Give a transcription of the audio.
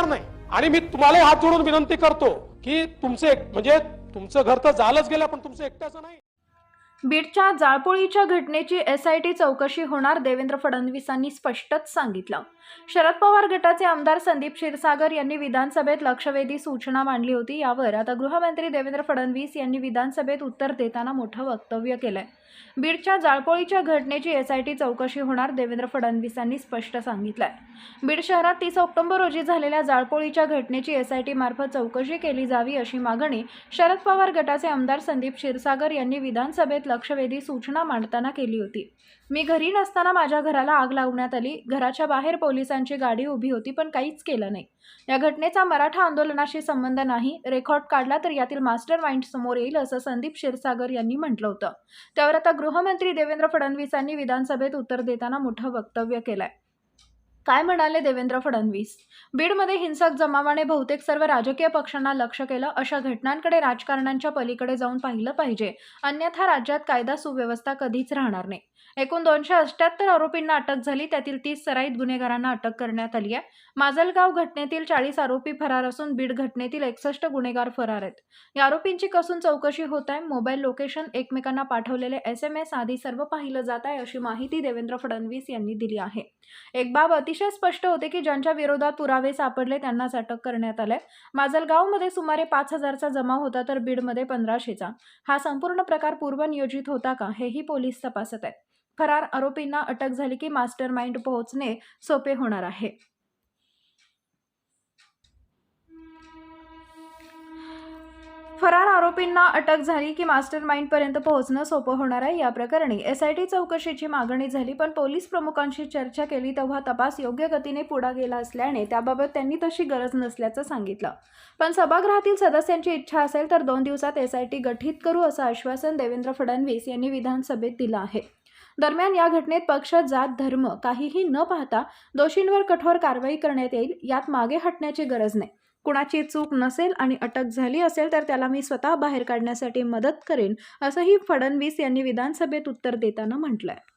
देणार नाही. आणि मी तुम्हाला हात जोडून विनंती करतो की तुमचे म्हणजे तुमचं घर तर झालंच गेलं पण तुमचं एकट्याचं नाही. बीडच्या जाळपोळीच्या घटनेची एस आय टी चौकशी होणार देवेंद्र फडणवीसांनी स्पष्टच सांगितलं. शरद पवार गटाचे आमदार संदीप क्षीरसागर यांनी विधानसभेत लक्षवेधी सूचना मांडली होती. यावर आता गृहमंत्री देवेंद्र फडणवीस यांनी विधानसभेत उत्तर देताना मोठं वक्तव्य केलंय. बीडच्या जाळपोळीच्या घटनेची एस आय टी चौकशी होणार देवेंद्र फडणवीसांनी स्पष्ट सांगितलंय. बीड शहरात तीस ऑक्टोबर रोजी झालेल्या जाळपोळीच्या घटनेची एस आय मार्फत चौकशी केली जावी अशी मागणी शरद पवार गटाचे आमदार संदीप क्षीरसागर यांनी विधानसभेत लक्षवेधी सूचना मांडताना केली होती. मी घरी नसताना माझ्या घराला आग लावण्यात आली. घराच्या बाहेर पोलिसांची गाडी उभी होती पण काहीच केलं नाही. या घटनेचा मराठा आंदोलनाशी संबंध नाही. रेकॉर्ड काढला तर यातील मास्टर माइंड समोर येईल असं संदीप क्षीरसागर यांनी म्हटलं होतं. त्यावर आता गृहमंत्री देवेंद्र फडणवीसांनी विधानसभेत उत्तर देताना मोठं वक्तव्य केलंय. काय म्हणाले देवेंद्र फडणवीस? बीडमध्ये हिंसक जमावाने बहुतेक सर्व राजकीय पक्षांना लक्ष केलं अशा घटनांकडे राजकारणांच्या पलीकडे जाऊन पाहिलं पाहिजे. अन्यथा राज्यात कायदा सुव्यवस्था कधीच राहणार नाही. एकूण दोनशे अठ्याहत्तर आरोपींना अटक झाली त्यातील तीस सराईत गुन्हेगारांना अटक करण्यात आली आहे. माजलगाव घटनेतील चाळीस आरोपी फरार असून बीड घटनेतील एकसष्ट गुन्हेगार फरार आहेत. या आरोपींची कसून चौकशी होत आहे? मोबाईल लोकेशन एकमेकांना पाठवलेले एस एम एस आदी सर्व पाहिलं जात आहे अशी माहिती देवेंद्र फडणवीस यांनी दिली आहे. एक बाब अतिशय स्पष्ट होते की ज्यांच्या विरोधात पुरावे सापडले त्यांनाच अटक करण्यात आलंय. माजलगावमध्ये सुमारे पाच हजारचा जमाव होता तर बीडमध्ये पंधराशेचा. हा संपूर्ण प्रकार पूर्वनियोजित होता का हेही पोलीस तपासत आहेत. फरार आरोपींना अटक झाली की मास्टर माइंड पोहोचणे सोपे होणार आहे. फरार आरोपींना अटक झाली की मास्टर माइंडपर्यंत पोहोचणं सोपं होणार आहे या प्रकरणी एस आय टी चौकशीची मागणी झाली पण पोलीस प्रमुखांशी चर्चा केली तेव्हा तपास योग्य गतीने पुढा गेला असल्याने त्याबाबत त्यांनी तशी गरज नसल्याचं सांगितलं. पण सभागृहातील सदस्यांची इच्छा असेल तर दोन दिवसात एस आय टी गठीत करू असं आश्वासन देवेंद्र फडणवीस यांनी विधानसभेत दिलं आहे. दरम्यान या घटनेत पक्ष जात धर्म काहीही न पाहता दोषींवर कठोर कारवाई करण्यात येईल यात मागे हटण्याची गरज नाही. कुणाची चूक नसेल आणि अटक झाली असेल तर त्याला मी स्वतः बाहेर काढण्यासाठी मदत करेन असंही फडणवीस यांनी विधानसभेत उत्तर देताना म्हटलंय.